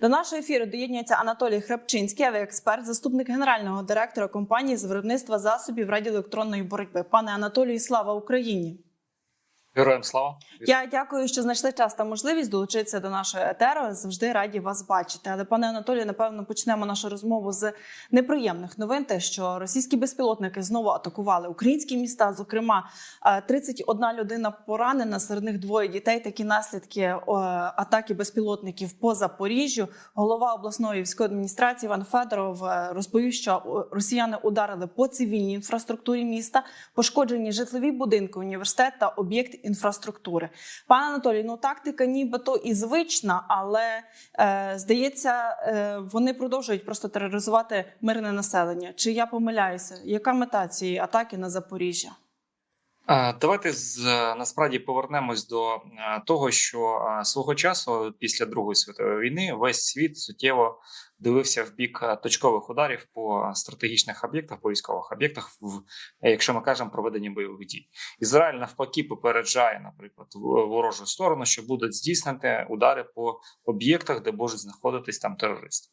До нашого ефіру доєднується Анатолій Храпчинський, авіаексперт, заступник генерального директора компанії з виробництва засобів радіоелектронної боротьби. Пане Анатолію, слава Україні! Героям слава! Я дякую, що знайшли час та можливість долучитися до нашої етеру. Завжди раді вас бачити. Але пане Анатолію, напевно, почнемо нашу розмову з неприємних новин. Те, що російські безпілотники знову атакували українські міста. Зокрема, е, 31 людина поранена, серед них двоє дітей. Такі наслідки е, атаки безпілотників по Запоріжжю. Голова обласної військової адміністрації Іван Федоров е, розповів, що е, росіяни ударили по цивільній інфраструктурі міста, пошкоджені житлові будинки, університет та об'єкт інфраструктури. Пане Анатолій, ну тактика нібито і звична, але е, здається, е, вони продовжують просто тероризувати мирне населення. Чи я помиляюся? Яка мета цієї атаки на Запоріжжя? Давайте з насправді повернемось до е, того, що е, свого часу після Другої світової війни весь світ суттєво дивився в бік е, точкових ударів по стратегічних об'єктах, по військових об'єктах, в якщо ми кажемо проведення бойових дій. Ізраїль навпаки попереджає, наприклад, в- ворожу сторону, що будуть здійснити удари по об'єктах, де можуть знаходитись там терористи.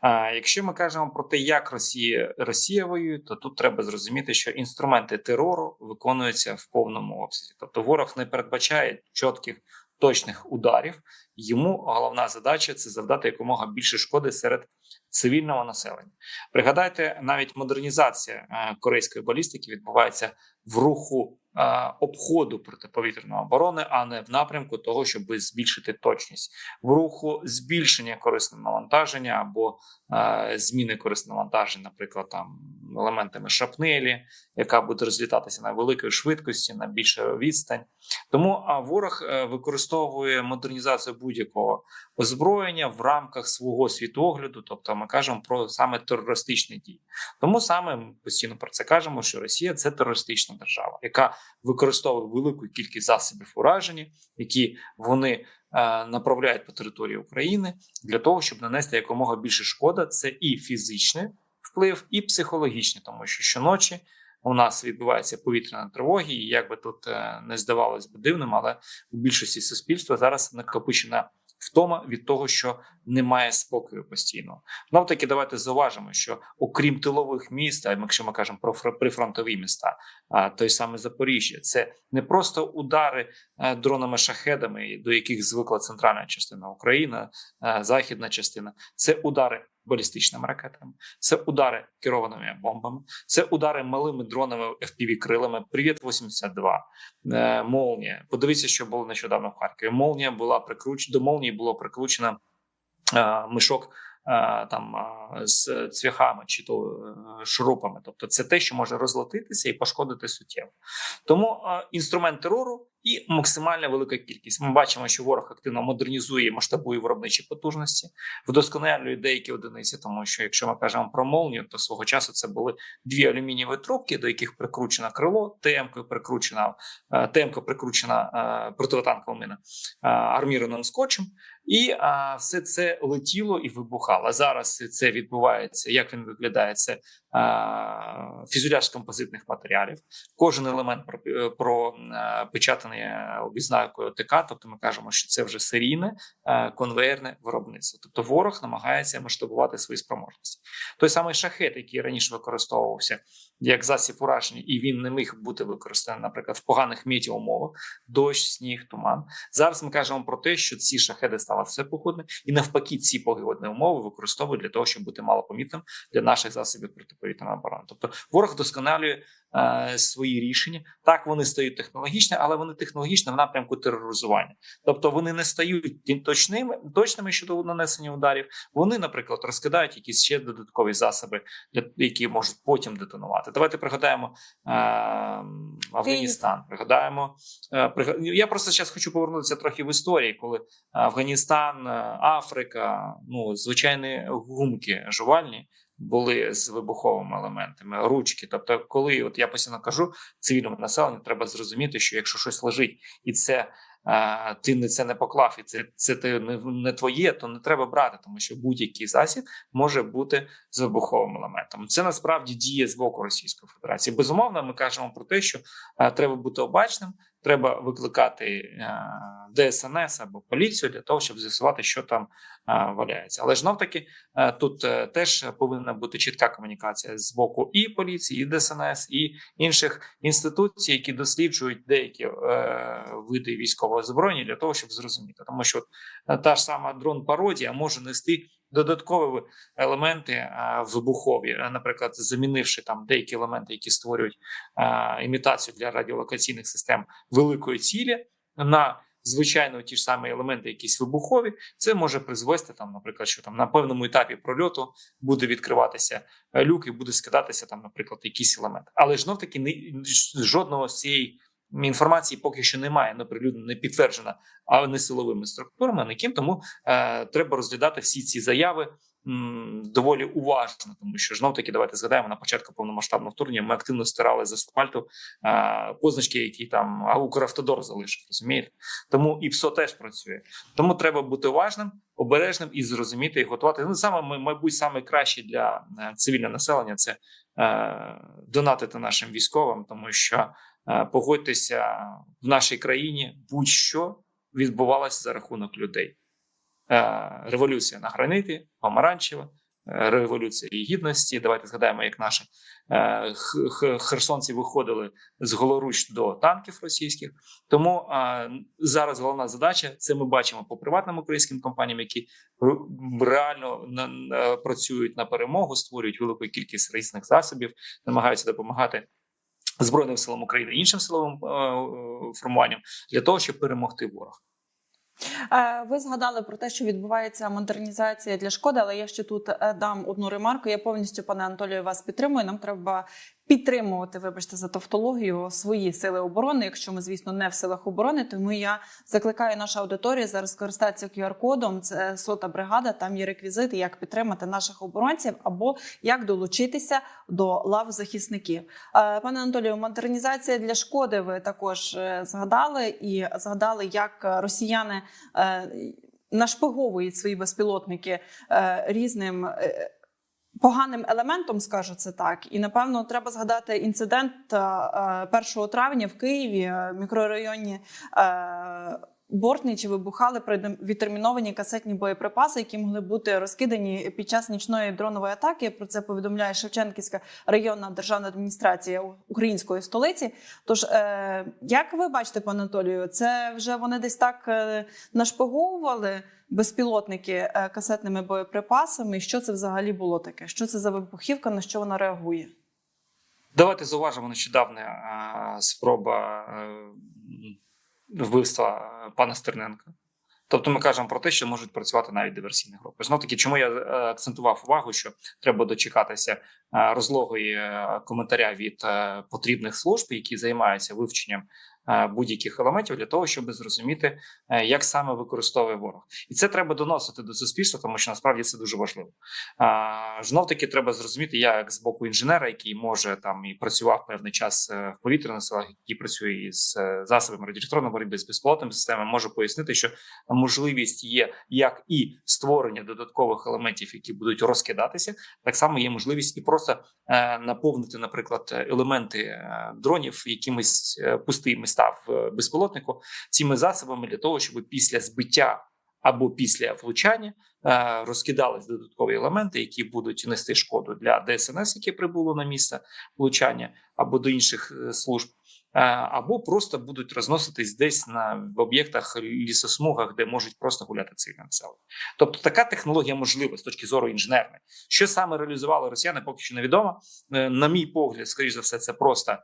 А якщо ми кажемо про те, як Росія Росія воює, то тут треба зрозуміти, що інструменти терору виконуються в повному обсязі. Тобто ворог не передбачає чітких точних ударів. Йому головна задача це завдати якомога більше шкоди серед цивільного населення. Пригадайте, навіть модернізація е, корейської балістики відбувається в руху е, обходу протиповітряної оборони, а не в напрямку того, щоб збільшити точність, в руху збільшення корисного навантаження або е, зміни корисного навантаження, наприклад, там елементами шапнелі, яка буде розлітатися на великій швидкості, на більшу відстань. Тому а, ворог е, використовує модернізацію будь-якого озброєння в рамках свого світогляду, тобто ми кажемо про саме терористичні дії. Тому саме ми постійно про це кажемо, що Росія це терористична держава, яка використовує велику кількість засобів ураження, які вони е, направляють по території України для того, щоб нанести якомога більше шкода. Це і фізичний вплив, і психологічний, тому що щоночі. У нас відбувається повітряна тривоги, і як би тут е, не здавалось би дивним, але у більшості суспільства зараз накопичена втома від того, що немає спокою постійно. Знов таки, давайте зауважимо, що окрім тилових міст, а якщо ми кажемо про прифронтові міста, а той саме Запоріжжя, це не просто удари е, дронами шахедами, до яких звикла центральна частина України, е, західна частина, це удари балістичними ракетами, це удари керованими бомбами, це удари малими дронами fpv крилами. Привіт 82 е, молнія. Подивіться, що було нещодавно в Харкові. Молнія була прикручена до молнії було прикручено е, мішок. е, Там е, з цвяхами чи то е, шурупами, тобто це те, що може розлетитися і пошкодити суттєво. Тому інструмент терору і максимальна велика кількість. Ми бачимо, що ворог активно модернізує, масштабує виробничі потужності, вдосконалює деякі одиниці. Тому що якщо ми кажемо про молнію, то свого часу це були дві алюмінієві трубки, до яких прикручено крило, ТМ-кою прикручена е, ТМ-ка прикручена е, противотанкова мина е, армірованим скотчем, і все це летіло і вибухало. Зараз це відбувається. Як він виглядає? Це е, фюзеляж композитних матеріалів. Кожен елемент про, е, е, печатаний е, тобто ми кажемо, що це вже серійне конвейерне виробництво. Тобто ворог намагається масштабувати свої спроможності. Той самий шахет, який раніше використовувався як засіб ураження, і він не міг бути використаний, наприклад, в поганих метеоумовах, дощ, сніг, туман. Зараз ми кажемо про те, що ці шахеди стали все походне, і навпаки, ці погодні умови використовують для того, щоб бути малопомітним для наших засобів протиповітряної оборони. Тобто ворог вдосконалює е, свої рішення. Так вони стають технологічні, але вони технологічні в напрямку тероризування. Тобто вони не стають точними, точними щодо нанесення ударів. Вони, наприклад, розкидають якісь ще додаткові засоби, які можуть потім детонувати. Давайте пригадаємо е, Афганістан. Пригадаємо е, я просто зараз хочу повернутися трохи в історії, коли Афганістан, е, Африка, ну звичайні гумки жувальні. Були з вибуховими елементами, ручки. Тобто, коли от я постійно кажу цивільному населенню, треба зрозуміти, що якщо щось лежить, і це ти не це не поклав, і це, це ти не, не твоє, то не треба брати, тому що будь-який засіб може бути з вибуховим елементом. Це насправді діє з боку Російської Федерації. Безумовно, ми кажемо про те, що е, треба бути обачним. Треба викликати е, ДСНС або поліцію для того, щоб з'ясувати, що там е, валяється. Але ж знов таки е, тут теж повинна бути чітка комунікація з боку і поліції, і ДСНС, і інших інституцій, які досліджують деякі види військового озброєння для того, щоб зрозуміти, тому що та ж сама дрон пародія може нести додаткові елементи вибухові, Е, наприклад, замінивши там деякі елементи, які створюють імітацію для радіолокаційних систем великої цілі на звичайно ті ж самі елементи, якісь вибухові, це може призвести там, наприклад, що там на певному етапі прольоту буде відкриватися е, люк і буде скидатися там, наприклад, якийсь елемент. Але ж знов таки не жодного з цієї інформації поки що немає, не не підтверджена, а не силовими структурами, не ким. Тому е, треба розглядати всі ці заяви м, доволі уважно, тому що знов таки давайте згадаємо на початку повномасштабного вторгнення. Ми активно стирали з асфальту е, позначки, які там а Укравтодор залишив. Розумієте, тому і ПСО теж працює. Тому треба бути уважним, обережним і зрозуміти і готувати. Ну саме мабуть, саме краще для е, цивільного населення це е, донатити нашим військовим, тому що погодьтеся в нашій країні будь-що відбувалося за рахунок людей. Е, Революція на граниті, помаранчева, е, революція гідності. Давайте згадаємо, як наші е, херсонці виходили з голоруч до танків російських. Тому е, зараз головна задача це ми бачимо по приватним українським компаніям, які реально працюють на перемогу, створюють велику кількість різних засобів, намагаються допомагати. Збройним силам України іншим силовим е, е, формуванням для того, щоб перемогти ворога. Е, Ви згадали про те, що відбувається модернізація для шкоди, але я ще тут дам одну ремарку. Я повністю, пане Анатолію, вас підтримую. Нам треба підтримувати, вибачте, за тавтологію свої сили оборони, якщо ми, звісно, не в силах оборони. Тому я закликаю нашу аудиторію зараз скористатися QR-кодом. Це сота бригада. Там є реквізити, як підтримати наших оборонців або як долучитися до лав захисників. Е, Пане Анатолію, модернізація для шкоди. Ви також е, згадали і згадали, як росіяни е, нашпиговують свої безпілотники різним. Поганим елементом, скажу це так, і напевно треба згадати інцидент е, 1 травня в Києві, е, мікрорайоні е, Бортничі вибухали відтерміновані касетні боєприпаси, які могли бути розкидані під час нічної дронової атаки. Про це повідомляє Шевченківська районна державна адміністрація української столиці. Тож, е, як ви бачите, пане Анатолію, це вже вони десь так е, нашпиговували безпілотники е, касетними боєприпасами. Що це взагалі було таке? Що це за вибухівка? На що вона реагує? Давайте зауважимо нещодавна спроба вбивства е, пана Стерненка. Тобто ми кажемо про те, що можуть працювати навіть диверсійні групи. Знов таки, чому я е, акцентував увагу, що треба дочекатися е, розлогої коментаря від потрібних служб, які займаються вивченням будь-яких елементів для того, щоб зрозуміти, е, як саме використовує ворог, і це треба доносити до суспільства, тому що насправді це дуже важливо. Знов таки треба зрозуміти, я як з боку інженера, який може там і працював певний час е, в повітряних силах, який працює із е, засобами радіоелектронної боротьби з безпілотними системами, можу пояснити, що можливість є як і створення додаткових елементів, які будуть розкидатися, так само є можливість і просто е, наповнити, наприклад, елементи е, дронів якимись е, пустими став в безпілотнику цими засобами для того, щоб після збиття або після влучання е, розкидались додаткові елементи, які будуть нести шкоду для ДСНС, яке прибуло на місце влучання, або до інших е, служб. Е, Або просто будуть розноситись десь на в об'єктах лісосмугах, де можуть просто гуляти цивільне населення. Тобто така технологія можлива з точки зору інженерної. Що саме реалізували росіяни, поки що невідомо. Е, На мій погляд, скоріш за все, це просто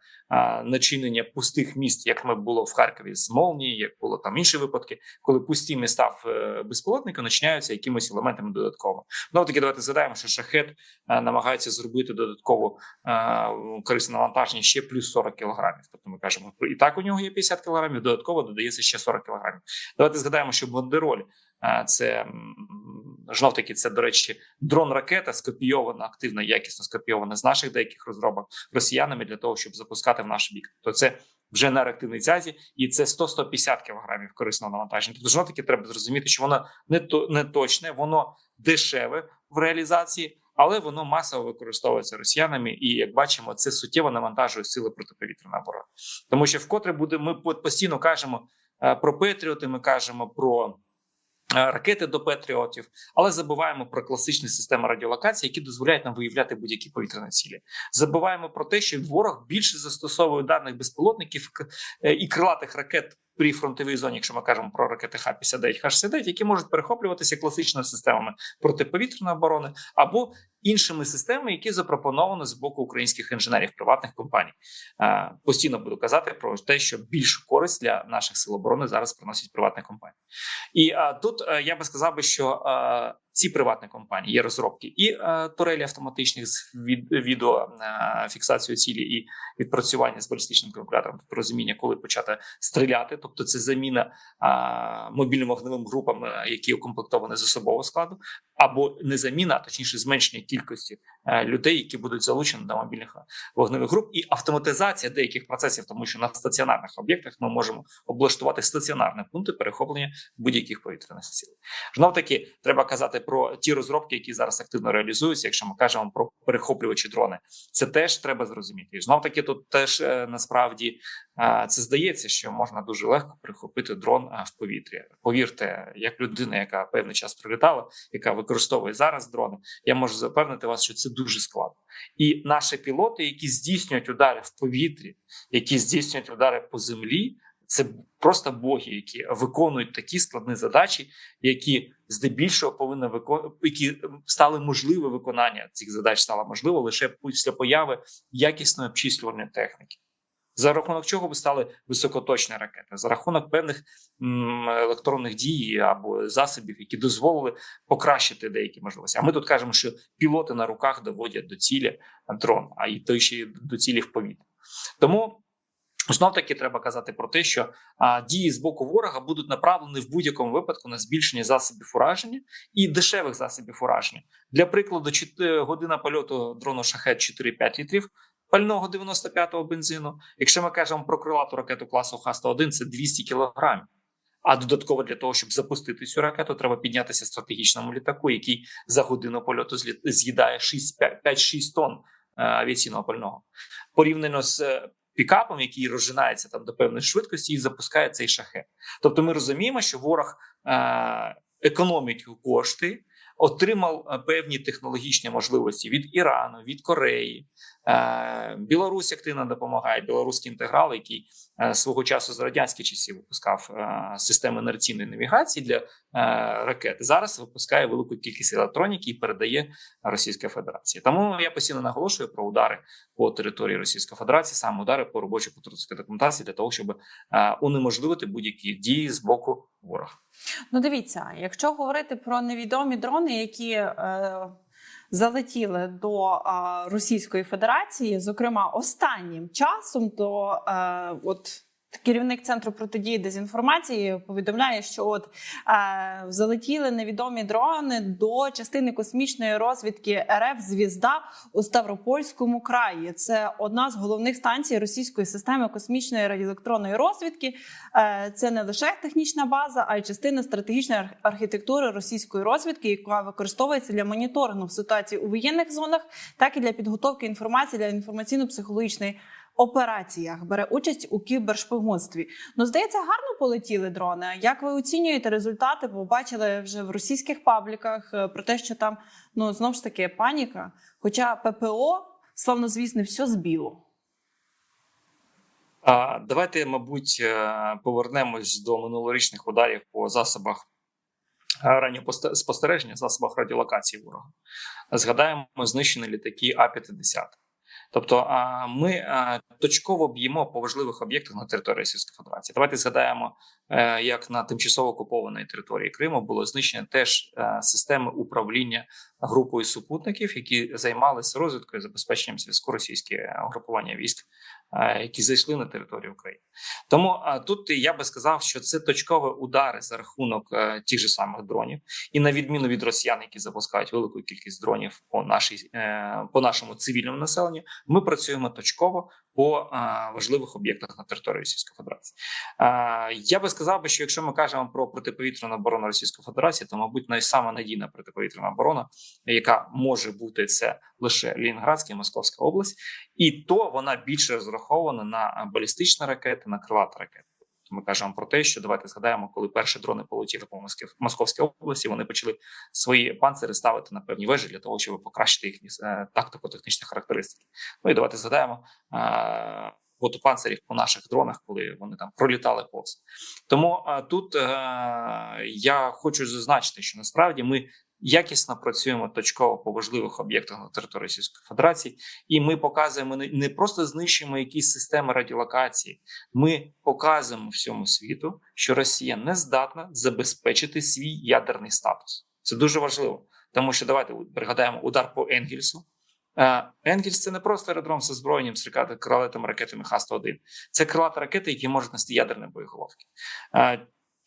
начинення пустих міст, як ми було в Харкові з Молнії, як було там інші випадки, коли пусті міста в е, безпілотника починаються якимось елементами додатково. Ну таки давайте згадаємо, що шахет е, намагається зробити додаткову е, корисне навантаження ще плюс 40 кілограмів. Тобто ми кажемо, і так у нього є 50 кілограмів, додатково додається ще 40 кілограмів. Давайте згадаємо, що бандероль е, це м, знов таки, це до речі, дрон ракета скопійована активно, якісно скопійована з наших деяких розробок росіянами для того, щоб запускати в наш бік. То це вже на реактивній цязі, і це 100-150 кілограмів корисного навантаження. Тобто знов таки треба зрозуміти, що воно не то не точне, воно дешеве в реалізації, але воно масово використовується росіянами, і як бачимо, це суттєво навантажує сили протиповітряної оборони. Тому що вкотре буде, ми постійно кажемо е, про Петріоти, ми кажемо про. е, Ракети до Петріотів, але забуваємо про класичні системи радіолокації, які дозволяють нам виявляти будь-які повітряні цілі. Забуваємо про те, що ворог більше застосовує ударних безпілотників е, і крилатих ракет при фронтовій зоні, якщо ми кажемо про ракети Х-59, Х-69, які можуть перехоплюватися класичними системами протиповітряної оборони або іншими системами, які запропоновані з боку українських інженерів приватних компаній. Е, Постійно буду казати про те, що більшу користь для наших сил оборони зараз приносять приватні компанії. І е, тут е, я би сказав би, що ці приватні компанії є розробки і е, турелі автоматичних з від, відео е, фіксацією цілі і відпрацювання з балістичним калькулятором, тобто розуміння, коли почати стріляти. Тобто, це заміна е, мобільним вогневим групам, е, які укомплектовані з особового складу, або не заміна, а точніше зменшення кількості е, людей, які будуть залучені до мобільних е, вогневих груп, і автоматизація деяких процесів, тому що на стаціонарних об'єктах ми можемо облаштувати стаціонарні пункти перехоплення будь-яких повітряних сил. Знов таки треба казати про ті розробки, які зараз активно реалізуються. Якщо ми кажемо про перехоплювачі дрони, це теж треба зрозуміти. І знов таки тут теж е, насправді е, це здається, що можна дуже легко перехопити дрон е, в повітрі. Повірте, як людина, яка певний час прилітала, яка використовує зараз дрони, я можу запевнити вас, що це дуже складно. І наші пілоти, які здійснюють удари в повітрі, які здійснюють удари по землі. Це просто боги, які виконують такі складні задачі, які здебільшого повинні виконувати, які стали можливе виконання цих задач стало можливо лише після появи якісної обчислювальної техніки. За рахунок чого б стали високоточні ракети, за рахунок певних електронних дій або засобів, які дозволили покращити деякі можливості. А ми тут кажемо, що пілоти на руках доводять до цілі дрон, а і то ще й до цілі в повітрі. Тому Знов таки треба казати про те, що а, дії з боку ворога будуть направлені в будь-якому випадку на збільшення засобів ураження і дешевих засобів ураження. Для прикладу, чот- година польоту дрону шахет 4-5 літрів пального 95-го бензину. Якщо ми кажемо про крилату ракету класу Х-101, це 200 кілограмів. А додатково для того, щоб запустити цю ракету, треба піднятися стратегічному літаку, який за годину польоту з'їдає 6, 5-6 тонн е, авіаційного пального. Порівняно з е, пікапом, який розжинається там до певної швидкості, і запускає цей шахет. Тобто, ми розуміємо, що ворог е, економить кошти, отримав е, певні технологічні можливості від Ірану, від Кореї. Е, Білорусь активно допомагає. Білоруський інтеграл, який е, свого часу з радянських часів випускав е, системи інерційної навігації для ракет. Зараз випускає велику кількість електроніки і передає Російській Федерації. Тому я постійно наголошую про удари по території Російської Федерації, саме удари по робочій контрольській документації для того, щоб унеможливити будь-які дії з боку ворога. Ну, дивіться, якщо говорити про невідомі дрони, які е, залетіли до Російської Федерації, зокрема останнім часом, то е, от. Керівник центру протидії дезінформації повідомляє, що от е, залетіли невідомі дрони до частини космічної розвідки РФ Звізда у Ставропольському краї. Це одна з головних станцій російської системи космічної радіоелектронної розвідки. Е, це не лише технічна база, а й частина стратегічної архітектури російської розвідки, яка використовується для моніторингу ситуації у воєнних зонах, так і для підготовки інформації для інформаційно-психологічної операціях. Бере участь у кібершпигунстві. Ну здається, гарно полетіли дрони. Як ви оцінюєте результати? Побачили вже в російських пабліках е, про те, що там ну знову ж таки паніка. Хоча ППО славнозвісне все збіло. Давайте, мабуть, е, повернемось до минулорічних ударів по засобах е, ранньоспостереження, засобах радіолокації ворога. Згадаємо знищені літаки А-50. Тобто, ми точково б'ємо по важливих об'єктах на території Російської Федерації. Давайте згадаємо, е, як на тимчасово окупованій території Криму було знищено теж е, системи управління групою супутників, які займалися розвідкою і забезпеченням зв'язку російське угрупування військ, е, які зайшли на територію України. Тому тут я би сказав, що це точкові удари за рахунок е, тих же самих дронів, і на відміну від росіян, які запускають велику кількість дронів по нашій е, по нашому цивільному населенню, ми працюємо точково по важливих об'єктах на території Російської Федерації. Я би сказав би, що якщо ми кажемо про протиповітряну оборону Російської Федерації, то мабуть найсама надійна протиповітряна оборона, яка може бути це лише Лінінградська і Московська область, і то вона більше розрахована на балістичні ракети, на крилаті ракети. Ми кажемо про те, що давайте згадаємо, коли перші дрони полетіли по Московській області, вони почали свої панцири ставити на певні вежі для того, щоб покращити їхні е, тактико-технічні характеристики. Ну і давайте згадаємо е, роботу панцирів по наших дронах, коли вони там пролітали повз. Тому е, тут е, я хочу зазначити, що насправді ми якісно працюємо точково по важливих об'єктах на території Російської Федерації, і ми показуємо не, просто знищуємо якісь системи радіолокації. Ми показуємо всьому світу, що Росія не здатна забезпечити свій ядерний статус. Це дуже важливо, тому що давайте пригадаємо удар по Енгельсу. Е, Енгельс це не просто аеродром з озброєнням з крилатими ракетами Х-101. Це крилаті ракети, які можуть нести ядерні боєголовки.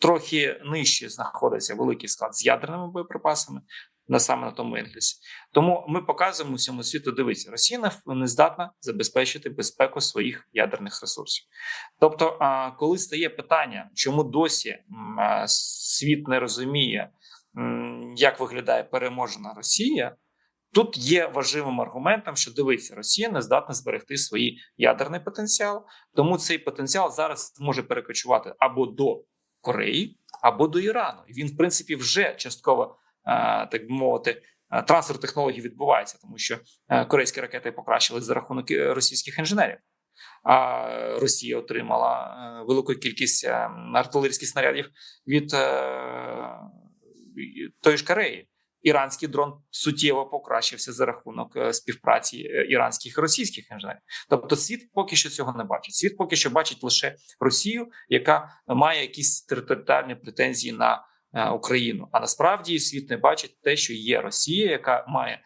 Трохи нижче знаходиться великий склад з ядерними боєприпасами на саме на тому Енгельсі. Тому ми показуємо всьому світу. Дивіться, Росія не здатна забезпечити безпеку своїх ядерних ресурсів. Тобто, коли стає питання, чому досі світ не розуміє, як виглядає переможена Росія. Тут є важливим аргументом, що дивиться, Росія не здатна зберегти свій ядерний потенціал, тому цей потенціал зараз може перекочувати або до Кореї, або до Ірану. І він, в принципі, вже частково так би мовити. Трансфер технологій відбувається, тому що корейські ракети покращили за рахунок російських інженерів. А Росія отримала велику кількість артилерійських снарядів від тої ж Кореї. Іранський дрон суттєво покращився за рахунок співпраці іранських і російських інженерів. Тобто, світ поки що цього не бачить. Світ поки що бачить лише Росію, яка має якісь територіальні претензії на Україну. А насправді світ не бачить те, що є Росія, яка має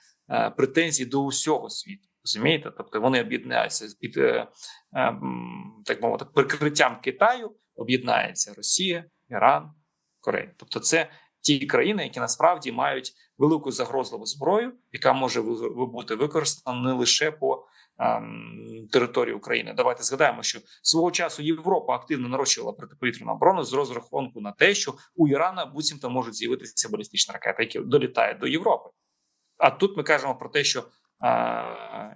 претензії до усього світу. Розумієте? Тобто вони об'єднаються під так мовити прикриттям Китаю. Об'єднається Росія, Іран, Корея. Тобто, це ті країни, які насправді мають велику загрозливу зброю, яка може бути використана не лише по ем, території України. Давайте згадаємо, що свого часу Європа активно нарощувала протиповітряну оборону з розрахунку на те, що у Ірана буцімто можуть з'явитися балістичні ракети, які долітають до Європи. А тут ми кажемо про те, що е,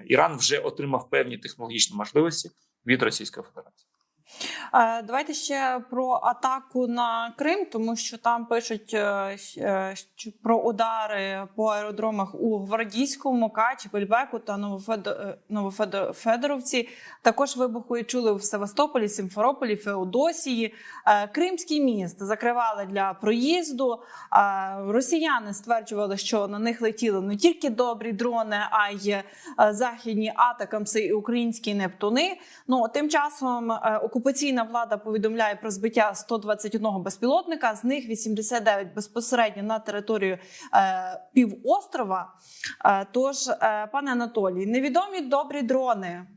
Іран вже отримав певні технологічні можливості від Російської Федерації. Е, давайте ще про атаку на Крим, тому що там пишуть е, е, про удари по аеродромах у Гвардійському, Качі, Бельбеку та Новофедоровці. Також вибухи чули в Севастополі, Сімферополі, Феодосії. Кримський міст закривали для проїзду. Росіяни стверджували, що на них летіли не тільки добрі дрони, а й західні атакамси і українські нептуни. Ну тим часом окупаційна влада повідомляє про збиття 121 безпілотника. З них 89 безпосередньо на територію е, півострова. Е, тож, е, пане Анатолій, невідомі добрі дрони.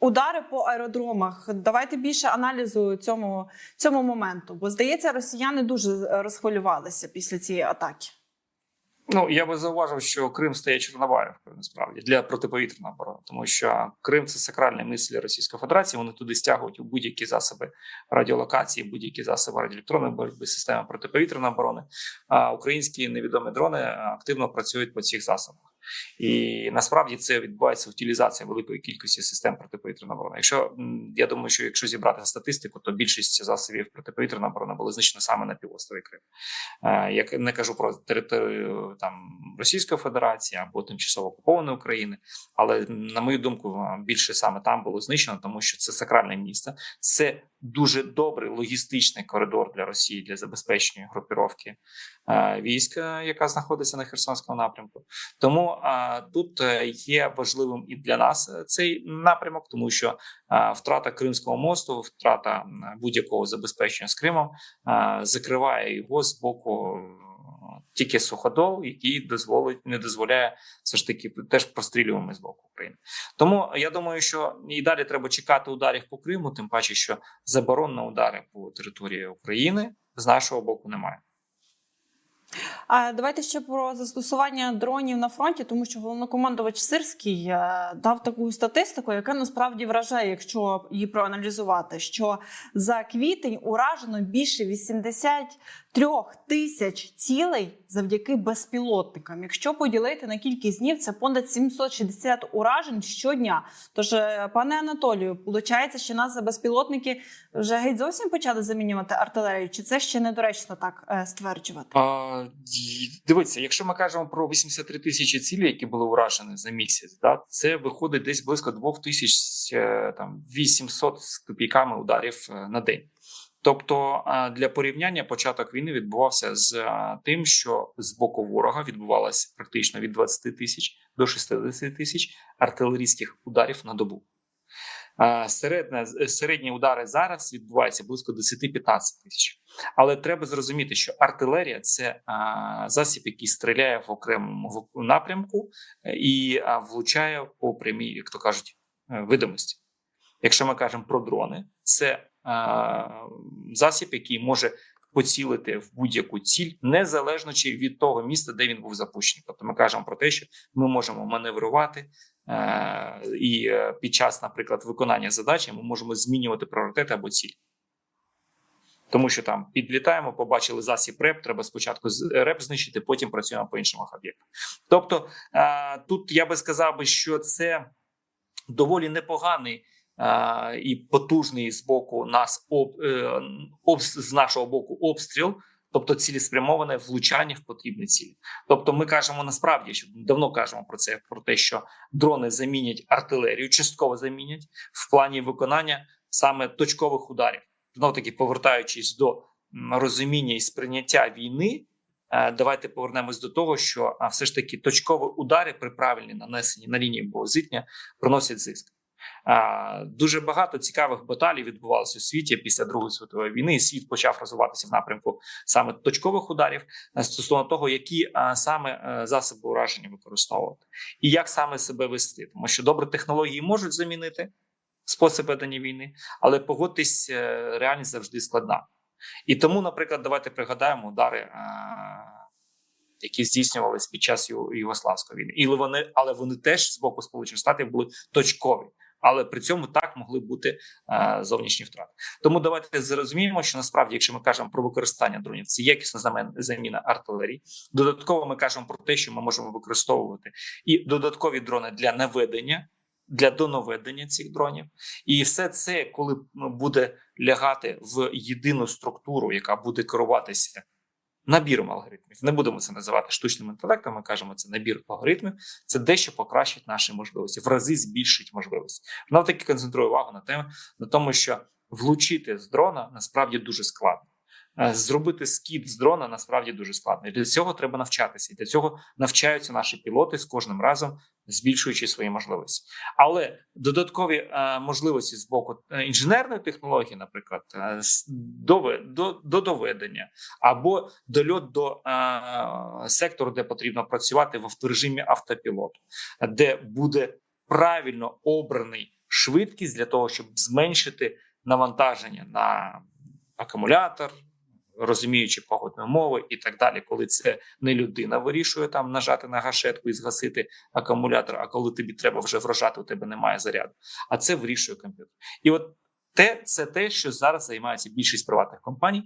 Удари по аеродромах. Давайте більше аналізу цьому цьому моменту, бо здається, росіяни дуже розхвилювалися після цієї атаки. Ну я би зауважив, що Крим стає Чорноварівкою насправді для протиповітряної оборони, тому що Крим це сакральне мислі Російської Федерації. Вони туди стягують будь-які засоби радіолокації, будь-які засоби радіоелектронної боротьби, системи протиповітряної оборони. А українські невідомі дрони активно працюють по цих засобах. І насправді це відбувається утилізація великої кількості систем протиповітряної оборони. Якщо я думаю, що якщо зібрати статистику, то більшість засобів протиповітряної оборони були знищені саме на півострові Крим. Як не кажу про територію там Російської Федерації або тимчасово окупованої України, але на мою думку, більше саме там було знищено, тому що це сакральне місто, це дуже добрий логістичний коридор для Росії для забезпечення групіровки війська, яка знаходиться на Херсонському напрямку. Тому тут е, є важливим і для нас е, цей напрямок, тому що втрата Кримського мосту, втрата будь-якого забезпечення з Кримом закриває його з боку. Тільки суходол, який дозволить не дозволяє все ж таки теж прострілюємо з боку України. Тому я думаю, що і далі треба чекати ударів по Криму, тим паче, що заборон на удари по території України з нашого боку немає. Давайте ще про застосування дронів на фронті, тому що головнокомандувач Сирський е, дав таку статистику, яка насправді вражає, якщо її проаналізувати. Що за квітень уражено більше 83 тисяч цілей завдяки безпілотникам. Якщо поділити на кількість днів, це понад 760 уражень щодня. Тож, е, пане Анатолію, виходить, що нас за безпілотники вже геть зовсім почали замінювати артилерію, чи це ще недоречно так е, стверджувати? А, дивіться, якщо ми кажемо про 83 тисячі цілей, які були уражені за місяць, да, це виходить десь близько 2 тисяч е, там 800 з копійками ударів на день. Тобто, для порівняння початок війни відбувався з тим, що з боку ворога відбувалося практично від 20 тисяч до 60 тисяч артилерійських ударів на добу. А, Середня, середні удари зараз відбуваються близько 10-15 тисяч. Але треба зрозуміти, що артилерія це засіб, який стріляє в окремому напрямку е, і влучає по прямій, як то кажуть, е, видимості. Якщо ми кажемо про дрони, це засіб, який може поцілити в будь-яку ціль, незалежно чи від того міста, де він був запущений. Тобто ми кажемо про те, що ми можемо маневрувати. е, І е, під час, наприклад, виконання задачі ми можемо змінювати пріоритети або ціль. Тому що там підлітаємо, побачили засіб реп, треба спочатку реп знищити, потім працюємо по іншим об'єктам. Тобто е, тут я би сказав би, що це доволі непоганий е, і потужний з боку нас об, е, обс- з нашого боку обстріл. Тобто цілеспрямоване влучання в потрібні цілі. Тобто, ми кажемо насправді, що давно кажемо про це, про те, що дрони замінять артилерію, частково замінять в плані виконання саме точкових ударів. Знов таки, повертаючись до розуміння і сприйняття війни, е, давайте повернемось до того, що все ж таки точкові удари при правильній нанесенні на лінії боєзіткнення приносять зиск. Дуже багато цікавих баталій відбувалося у світі після Другої світової війни. і Світ почав розвиватися в напрямку саме точкових ударів е, стосовно того, які саме е, засоби ураження використовувати, і як саме себе вести, тому що добрі технології можуть замінити спосіб ведення війни, але погодьтесь, е, реальність завжди складна. І тому, наприклад, давайте пригадаємо удари, е, які здійснювалися під час Югославської війни, і вони, але вони теж з боку Сполучених Штатів були точкові. Але при цьому так могли бути е, зовнішні втрати. Тому давайте зрозуміємо, що насправді, якщо ми кажемо про використання дронів, це якісна заміна артилерії. Додатково ми кажемо про те, що ми можемо використовувати і додаткові дрони для наведення, для донаведення цих дронів. І все це, коли ну, буде лягати в єдину структуру, яка буде керуватися набіром алгоритмів. Не будемо це називати штучним інтелектом. Ми кажемо, це набір алгоритмів. Це дещо покращить наші можливості, в рази збільшить можливості. Вона таки концентрує увагу на тему на тому, що влучити з дрона насправді дуже складно. Е, Зробити скид з дрона насправді дуже складно. І для цього треба навчатися. І для цього навчаються наші пілоти з кожним разом, збільшуючи свої можливості. Але додаткові е, можливості з боку е, інженерної технології, наприклад, до, до доведення або дольот до сектору, де потрібно працювати в режимі автопілоту, де буде правильно обраний швидкість для того, щоб зменшити навантаження на акумулятор, розуміючи погодні умови і так далі, коли це не людина вирішує там нажати на гашетку і згасити акумулятор, а коли тобі треба вже вражати, у тебе немає заряду. А це вирішує комп'ютер. І от те, це те, що зараз займається більшість приватних компаній,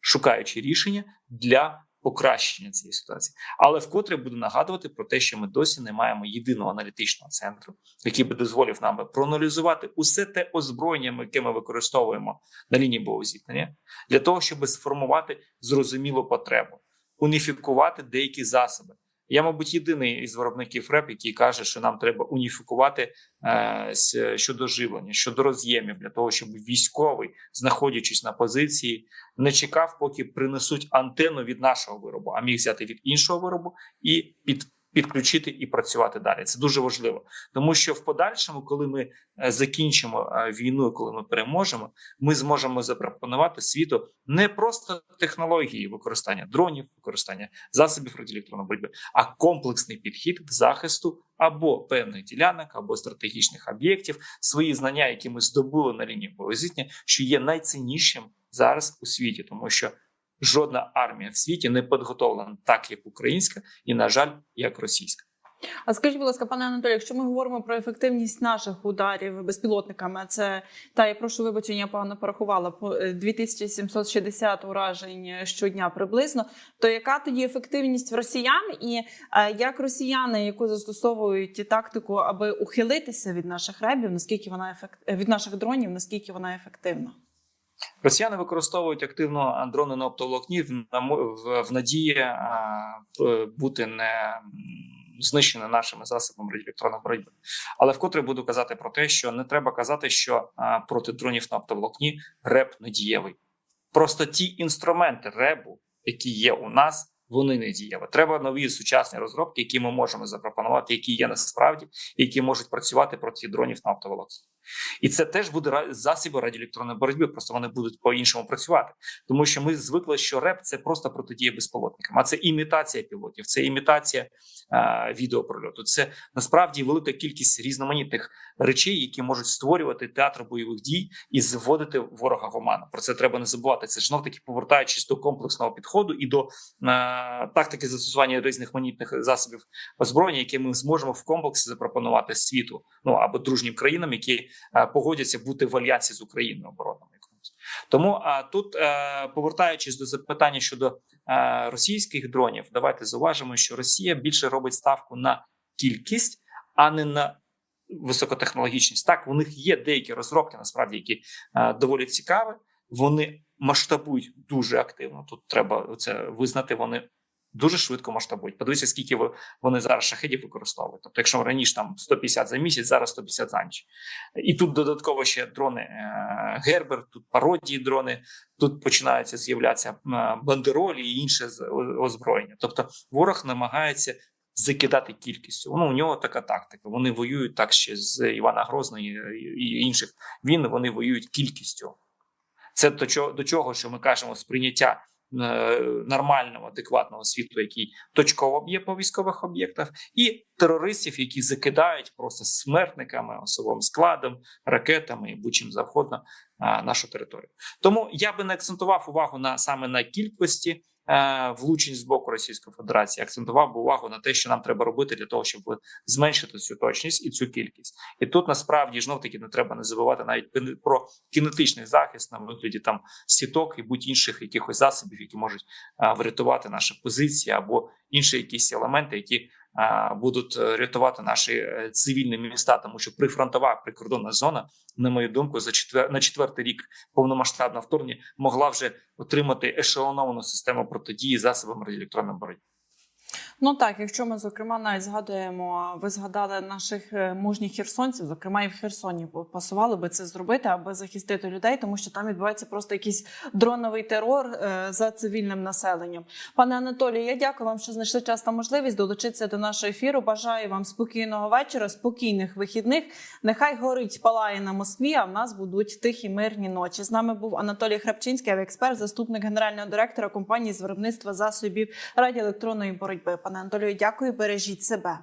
шукаючи рішення для покращення цієї ситуації. Але вкотре буду нагадувати про те, що ми досі не маємо єдиного аналітичного центру, який би дозволив нам проаналізувати усе те озброєння, яке ми використовуємо на лінії боєзіткнення, для того, щоб сформувати зрозумілу потребу, уніфікувати деякі засоби. Я, мабуть, єдиний із виробників РЕП, який каже, що нам треба уніфікувати е, щодо живлення, щодо роз'ємів, для того, щоб військовий, знаходячись на позиції, не чекав, поки принесуть антенну від нашого виробу, а міг взяти від іншого виробу і під, підключити і працювати далі. Це дуже важливо, тому що в подальшому, коли ми е, закінчимо е, війну, коли ми переможемо, ми зможемо запропонувати світу не просто технології використання дронів, використання засобів радіоелектронної боротьби, а комплексний підхід до захисту або певних ділянок, або стратегічних об'єктів, свої знання, які ми здобули на лінії боєзіткнення, що є найціннішим зараз у світі, тому що жодна армія в світі не підготовлена так, як українська, і на жаль, як російська. А скажіть, будь ласка, пане Анатолію, якщо ми говоримо про ефективність наших ударів безпілотниками, це та я прошу вибачення, я порахувала по е, 2760 уражень щодня приблизно. То яка тоді ефективність росіян, і е, як росіяни, яку застосовують тактику, аби ухилитися від наших ребів, наскільки вона ефект... е, від наших дронів, наскільки вона ефективна? Росіяни використовують активно дрони на оптоволокні в, надії а, бути не знищені нашими засобами радіоелектронної боротьби. Але вкотре буду казати про те, що не треба казати, що а, проти дронів на оптоволокні РЕП не дієвий. Просто ті інструменти РЕБу, які є у нас, вони не дієві. Треба нові сучасні розробки, які ми можемо запропонувати, які є насправді, які можуть працювати проти дронів на оптоволокні. І це теж буде засоби радіоелектронної боротьби, просто вони будуть по-іншому працювати. Тому що ми звикли, що РЕП це просто протидія безпілотникам, а це імітація пілотів, це імітація е, відеопрольоту. Це насправді велика кількість різноманітних речей, які можуть створювати театр бойових дій і зводити ворога в оману. Про це треба не забувати. Це знов таки повертаючись до комплексного підходу і до е, тактики застосування різних манітних засобів озброєння, які ми зможемо в комплексі запропонувати світу, ну або дружнім країнам, які погодяться бути в альянсі з Україною якомусь. Тому а тут, е, повертаючись до запитання щодо е, російських дронів, давайте зауважимо, що Росія більше робить ставку на кількість, а не на високотехнологічність. Так, у них є деякі розробки, насправді, які е, доволі цікаві. Вони масштабують дуже активно. Тут треба це визнати. Вони дуже швидко масштабують. Подивіться, скільки вони зараз шахедів використовують. Тобто, якщо раніше там 150 за місяць, зараз 150 за ніч. І тут додатково ще дрони е, Гербер, тут пародії дрони. Тут починаються з'являтися е, бандеролі і інше озброєння. Тобто, ворог намагається закидати кількістю. Ну, у нього така тактика. Вони воюють так ще з Івана Грозного і, інших війн. Вони воюють кількістю. Це до чого, до чого, що ми кажемо, сприйняття нормального, адекватного світу, який точково б'є по військових об'єктах, і терористів, які закидають просто смертниками, особовим складом, ракетами і будь-чим завгодно а, нашу територію. Тому я би не акцентував увагу на саме на кількості е, влучень з боку Російської Федерації, акцентував увагу на те, що нам треба робити для того, щоб зменшити цю точність і цю кількість. І тут насправді знов таки не треба не забувати навіть про кінетичний захист на вигляді там сіток і будь-інших якихось засобів, які можуть врятувати наші позиції або інші якісь елементи, які будуть е, рятувати наші е, цивільні міста, тому що прифронтова прикордонна зона, на мою думку, за четвер... на четвертий рік повномасштабного вторгнення могла вже отримати ешелоновану систему протидії засобами радіоелектронної боротьби. Ну так, якщо ми зокрема навіть згадуємо, ви згадали наших е, мужніх херсонців, зокрема і в Херсоні пасували би це зробити, аби захистити людей, тому що там відбувається просто якийсь дроновий терор е, за цивільним населенням. Пане Анатолію, я дякую вам, що знайшли час та можливість долучитися до нашого ефіру. Бажаю вам спокійного вечора, спокійних вихідних. Нехай горить палає на Москві, а в нас будуть тихі мирні ночі. З нами був Анатолій Храпчинський, експерт, заступник генерального директора компанії з виробництва засобів радіоелектронної боротьби. Пане Анатолію, дякую. Бережіть себе.